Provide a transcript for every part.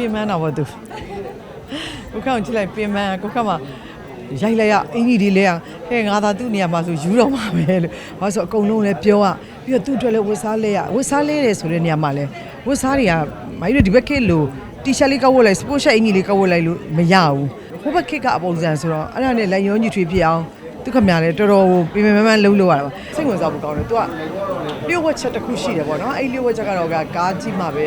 ပြင်မန်းတော့ဗောသူကိုခန့်ကိုကြည့်လိုက်ပြင်မန်းကိုခန့်မှာရိုက်လိုက်ရအင်ကြီးဒီလဲအောင်ဟဲ့ငါသာသူ့နေရာမှာဆိုယူတော့မှာပဲလို့ဘာလို့ဆိုအကုန်လုံးလည်းပြောရပြီးတော့သူ့အတွက်လည်းဝတ်စားလဲရဝတ်စားလဲတယ်ဆိုတဲ့နေရာမှာလည်းဝတ်စားတွေကမိုင်းတို့ဒီဘက်ခေတ်လို့တီရှပ်လေးကောက်ဝတ်လိုက်စပို့ရှပ်အင်ကြီးလေးကောက်ဝတ်လိုက်လို့မရဘူးဟိုဘက်ခေတ်ကအပုံစံဆိုတော့အဲ့ဒါနဲ့လက်ရောညှိထွေးပြအောင်သူခမရလဲတော်တော်ပြင်ပြင်မန်းမန်းလုံးလို့ရတာပါစိတ်ဝင်စားဖို့ကောင်းတယ်သူကလျှို့ဝှက်ချက်တစ်ခုရှိတယ်ပေါ့နော်အဲ့လျှို့ဝှက်ချက်ကတော့ကကားကြည့်မှပဲ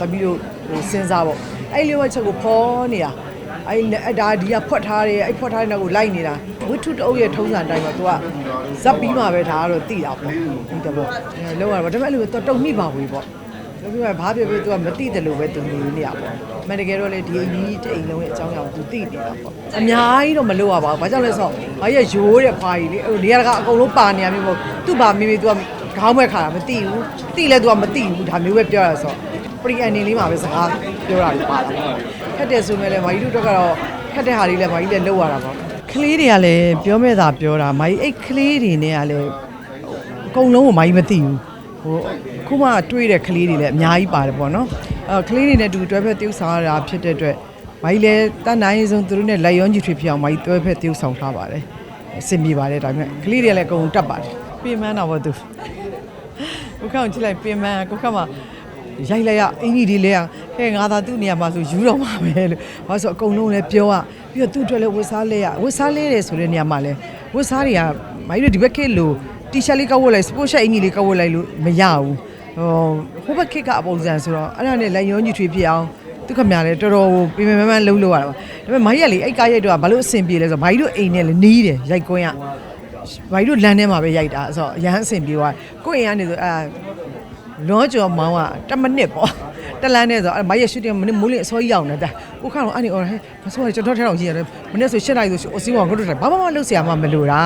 သမီးတို့ဟိုစဉ်းစားပေါ့အဲ့လေးဝက်ချက်ကိုဖော်နေတာအဲ့ဒါဒီကဖွက်ထားတယ်အဲ့ဖွက်ထားတဲ့နောက်ကိုလိုက်နေတာဝိထုတအုပ်ရဲ့ထုံးစံအတိုင်းမှာသူကဇက်ပြီးမှပဲဒါကတော့တိတာပေါ့ဒီတဘောအဲလောက်ရပါဒါပေမဲ့အဲ့လိုတော့တုံမိပါဘူးပေါ့လို့ပြောရဘာဖြစ်ဖြစ်သူကမတိတယ်လို့ပဲသူနေနေရပေါ့။မှန်တကယ်တော့လေဒီအကြီးတိမ်လုံးရဲ့အကြောင်းအရာကိုသူသိနေတာပေါ့။အများကြီးတော့မလို့ရပါဘူး။ဘာကြောင့်လဲဆိုတော့ဘာရဲ့ရိုးတဲ့ဖာကြီးလေဟိုနေရာကအကုန်လုံးပါနေရမျိုးပေါ့။သူ့ဘာမေးမေးသူကခေါင်းမဲ့ခါတာမသိဘူး။သိလဲသူကမသိဘူးဒါမျိုးပဲပြောရဆိုတော့ ပရီအန်နေလေးမှာပဲစကားပြောတာတွေပါတာခက်တယ်ဆိုမဲ့လည်းမာကြီးတို့တော့ကတော့ခက်တဲ့ဟာလေးလည်းမာကြီးလည်းလောက်ရတာပေါ့ကလေးတွေကလည်းပြောမဲ့တာပြောတာမာကြီးအဲ့ကလေးတွေနဲ့ကလည်းအကုန်လုံးကိုမာကြီးမသိဘူးဟိုခုမှတွေးတဲ့ကလေးတွေလည်းအများကြီးပါတယ်ပေါ့နော်အဲကလေးတွေနဲ့တူတွဲဖက် tiêu ဆောင်ရတာဖြစ်တဲ့အတွက်မာကြီးလည်းတတ်နိုင်ဆုံးသူတို့နဲ့လက်ရောညီထွေဖြစ်အောင်မာကြီးတွဲဖက် tiêu ဆောင်ထားပါတယ်အဆင်ပြေပါတယ်ဒါပေမဲ့ကလေးတွေလည်းအကုန်တက်ပါတယ်ပြင်မန်းတော့ဗောသူကိုခန့်ကိုကြည့်လိုက်ပြင်မန်းကိုခန့်မှာ ရိုက်လိုက်ရအင်ကြီးဒီလဲအောင်ဟဲ့ငါသာသူ့နေရာမှာဆိုယူတော့မှာပဲလို့ဘာလို့ဆိုအကုန်လုံးလည်းပြောရပြီးတော့သူ့အတွက်လည်းဝတ်စားလဲရဝတ်စားလဲတယ်ဆိုတဲ့နေရာမှာလည်းဝတ်စားတွေကမိုင်းတို့ဒီဘက်ခေတ်လို့တီရှပ်လေးကောက်ဝတ်လိုက်စပို့ရှပ်အင်ကြီးလေးကောက်ဝတ်လိုက်လို့မရဘူးဟိုဟိုဘက်ခေတ်ကအပုံစံဆိုတော့အဲ့ဒါနဲ့လက်ရောညှိထွေးပြအောင်သူခမရလဲတော်တော်ပြင်ပြင်မန်းမန်းလုံးလို့ရတာပါဒါပေမဲ့မိုင်းရလေအဲ့ကားရိုက်တော့ဘာလို့အဆင်ပြေလဲဆိုတော့မိုင်းတို့အိမ်နဲ့လည်းနီးတယ်ရိုက်ကွင်းကဘာကြီးတို့လမ်းထဲမှာပဲရိုက်တာဆိုတော့အရန်အဆင်ပြေသွားကိုယ့်အိမ်ကနေဆိုအဲ လွန်ကျော်မောင်းက10မိနစ်ပေါ့တလန်းနဲ့ဆိုအဲမရဲ့ရှူတင်မိနစ်မိုးလင်းအစောကြီးရောက်နေတာကိုခန့်တော့အဲ့ဒီအော်ဟဲ့မဆိုးရကျွန်တော်ထဲတော့ကြီးရတယ်မိနစ်ဆို7နာရီဆိုအစည်းအောင်ကတော့ဘာမှမလုပ်စရာမှမလိုတာ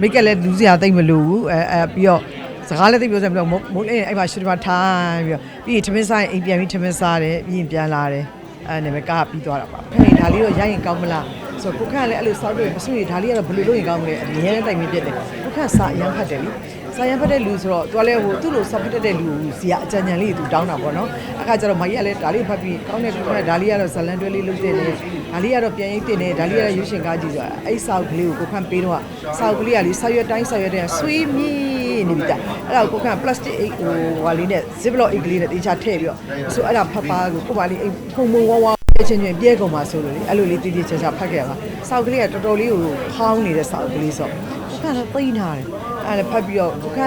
မိတ်ကလည်းလူစရာတိတ်မလိုဘူးအဲအဲပြီးတော့စကားလည်းသိပြောစရာမလိုမိုးလင်းအဲ့မှာရှူတင်မှာထိုင်ပြီးတော့ပြီးရင်ထမင်းဆိုင်အိမ်ပြန်ပြီးထမင်းစားတယ်ပြီးရင်ပြန်လာတယ်အဲ့နဲ့ပဲကားပြီးသွားတာပါဟဲ့ဒါလေးတော့ရိုက်ရင်ကောင်းမလားဆိုတော့ကိုခန့်လည်းအဲ့လိုစောက်တွေ့မဆွေဒါလေးကတော့ဘယ်လိုလုပ်ရင်ကောင်းမလဲအမြဲတမ်းတိုင်မပြတ်တယ်ကိုခန့်စာအရန်ဖတ်တယ်လी စာရန်ဖတ်တဲ့လူဆိုတော့သူကလည်းဟိုသူ့လိုစာဖတ်တတ်တဲ့လူစီကအကြံဉာဏ်လေးသူတောင်းတာပေါ့နော်အခါကျတော့မကြီးကလည်းဒါလေးဖတ်ပြီးကောင်းတဲ့ကူကဒါလေးကတော့ဇလန်တွဲလေးလုပ်တဲ့နေဒါလေးကတော့ပြန်ရိပ်တင်နေဒါလေးကတော့ရွှေရှင်ကားကြည့်ဆိုတာအဲ့စာအုပ်ကလေးကိုကိုခန့်ပေးတော့စာအုပ်ကလေးကလေဆောက်ရွက်တိုင်းဆောက်ရွက်တဲ့ဆွေးမြည်နေပြီတာအဲ့ဒါကိုကိုခန့် plastic အိတ်ဟိုဟာလေးနဲ့ ziploc အိတ်ကလေးနဲ့တေချာထည့်ပြီးတော့ဆိုအဲ့ဒါဖတ်ပါကိုကိုပါလေးအိတ်ဖုံဖုံဝါဝါချင်းချင်းပြဲကုန်ပါဆိုလို့လေအဲ့လိုလေးတည်တည်ချာချာဖတ်ခဲ့ပါစောက်ကလေးကတော်တော်လေးကိုဖောင်းနေတဲ့စောက်ကလေးဆိုကိုကတော့သိနေတယ် အဲ့ဒါဖတ်ပြီးတော့ကိုက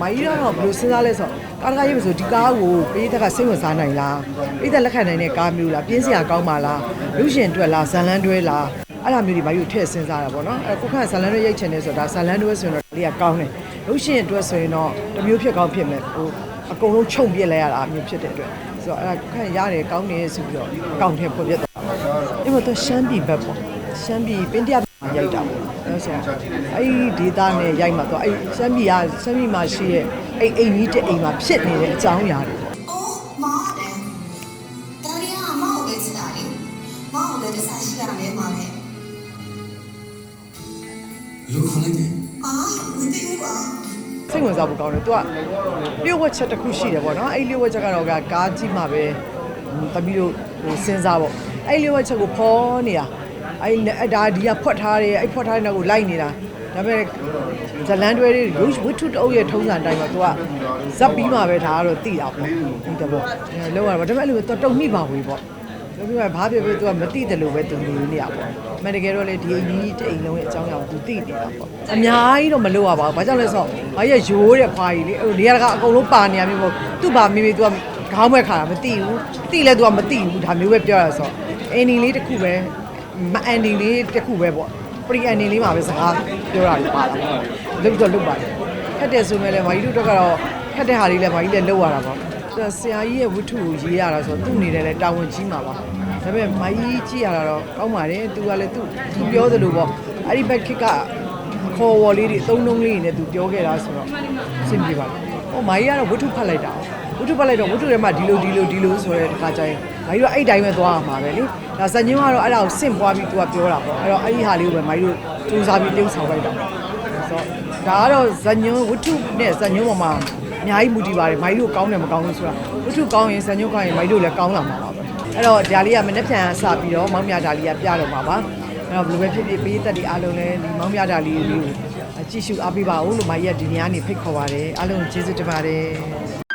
မိုင်းတော့ဘယ်လိုစဉ်းစားလဲဆိုကားတကားရေးမဆိုဒီကားကိုပေးတဲ့ကစိတ်ဝင်စားနိုင်လားပေးတဲ့လက်ခံနိုင်တဲ့ကားမျိုးလားပြင်းစရာကောင်းပါလားလူရှင်အတွက်လားဇန်လန်းတွဲလားအဲ့လိုမျိုးတွေဘာလို့ထည့်စဉ်းစားတာပေါ့နော်အဲ့ကိုကဇန်လန်းတွဲရိုက်ချင်တယ်ဆိုတာဇန်လန်းတွဲဆိုရင်တော့လေးကကောင်းတယ်လူရှင်အတွက်ဆိုရင်တော့တစ်မျိုးဖြစ်ကောင်းဖြစ်မယ်ဟိုအကုန်လုံးခြုံပြစ်လိုက်ရတာအမျိုးဖြစ်တဲ့အတွက်ဆိုတော့အဲ့ဒါခန့်ရတယ်ကောင်းတယ်ဆိုပြီးတော့အကောင့်ထဲပေါ်ပြတ်သွားအဲ့မတော့ရှမ်းပြည်ဘက်ပေါ့ရှမ်းပြည်ပင်တရ ရိုက်တာပေါ့အဲ့ဆိုအဲ့ဒီဒေတာနဲ့ရိုက်မှာတော့အဲ့ရှမ်းပြည်ကရှမ်းပြည်မှာရှိရဲ့အဲ့အိမ်ကြီးတဲ့အိမ်မှာဖြစ်နေတဲ့အကြောင်းအရာတွေအိုးမောတယ်ဒါရီကမောက်ပဲချစ်တာလေမောက်လည်းတစားရှိရမယ်မှာလေလူခေါ်လိုက်တယ်အာမသိဘူးကွာစိတ်ဝင်စားဖို့ကောင်းတယ်သူကလျှို့ဝှက်ချက်တစ်ခုရှိတယ်ပေါ့နော်အဲ့လျှို့ဝှက်ချက်ကတော့ကကားကြည့်မှပဲတမီးတို့ဟိုစဉ်းစားပေါ့အဲ့လျှို့ဝှက်ချက်ကိုဖော်နေတာ အဲ့ဒါဒီကဖွက်ထားတယ်အဲ့ဖွက်ထားတဲ့နောက်ကိုလိုက်နေတာဒါပေမဲ့ဇလန်တွဲတွေ rouge ဝတ္ထုတအုပ်ရဲ့ထုံးစံအတိုင်းမှာသူကဇက်ပြီးမှပဲဒါကတော့တိတာပေါ့ဒီတဘောအဲလောက်ရတာဒါပေမဲ့အဲ့လိုတော့တုံမိပါဘူးပေါ့တို့ပြောဘာဖြစ်ဖြစ်သူကမတိတယ်လို့ပဲသူနေနေရပေါ့။မှန်တကယ်တော့လေဒီအကြီးတိမ်လုံးရဲ့အကြောင်းအရာကိုသူတိနေတာပေါ့။အများကြီးတော့မလို့ရပါဘူး။ဘာကြောင့်လဲဆိုတော့ဘာရဲ့ရိုးတဲ့ခွာကြီးလေဟိုနေရာကအကုန်လုံးပါနေရမျိုးပေါ့။သူ့ဘာမေးမေးသူကခေါင်းမဲ့ခါတာမတိဘူး။တိလဲသူကမတိဘူးဒါမျိုးပဲပြောရဆိုတော့အင်းဒီလေးတစ်ခုပဲ မအန်ဒီလေးတစ်ခုပဲပေါ့ပရီအန်ဒီလေးမှာပဲစကားပြောတာတွေပါတာလုတ်တော့လုတ်ပါတယ်ခက်တယ်ဆိုမဲ့လည်းမာကြီးတို့တော့ကတော့ခက်တဲ့ဟာလေးလည်းမာကြီးလည်းလုတ်ရတာပေါ့ဆရာကြီးရဲ့ဝတ္ထုကိုရေးရတာဆိုတော့သူ့အနေနဲ့လည်းတာဝန်ကြီးမှာပါဒါပေမဲ့မာကြီးကြည့်ရတာတော့ကောင်းပါတယ်သူကလည်းသူ့သူပြောသလိုပေါ့အဲ့ဒီဘက်ခစ်ကခေါ်ဝေါ်လေးတွေအသုံးနှုန်းလေးတွေနဲ့သူပြောခဲ့တာဆိုတော့အဆင်ပြေပါလားဟိုမာကြီးကတော့ဝတ္ထုဖတ်လိုက်တာ ဝတ္ထုဖတ်လိုက်တော့ဝတ္ထုထဲမှာဒီလိုဒီလိုဒီလိုဆိုတဲ့အခါကျရင်မာကြီးတို့အဲ့တိုင်းပဲသွားရမှာပဲလေဒါဇညင်းကတော့အဲ့ဒါကိုစင့်ပွားပြီးသူကပြောတာပေါ့အဲ့တော့အဲ့ဒီဟာလေးကိုပဲမာကြီးတို့စူးစမ်းပြီးပြုံးဆောင်လိုက်တာပေါ့ဆိုတော့ဒါကတော့ဇညင်းဝတ္ထုနဲ့ဇညင်းပေါ်မှာအများကြီးမူတည်ပါတယ်မိုင်းတို့ကောင်းတယ်မကောင်းဘူးဆိုတာဝတ္ထုကောင်းရင်ဇညင်းကောင်းရင်မိုင်းတို့လည်းကောင်းလာမှာပါပဲအဲ့တော့ဒါလေးကမနေ့ပြန်စပြီးတော့မောင်မြဒါလေးကပြတော့မှာပါအဲ့တော့ဘယ်လိုပဲဖြစ်ဖြစ်ပေးသက်တွေအားလုံးလည်းဒီမောင်မြဒါလေးလေးကိုကြည့်ရှုအားပေးပါဦးလို့မကြီးကဒီညနေဖိတ်ခေါ်ပါတယ်အားလုံးကျေးဇူးတင်ပါတယ်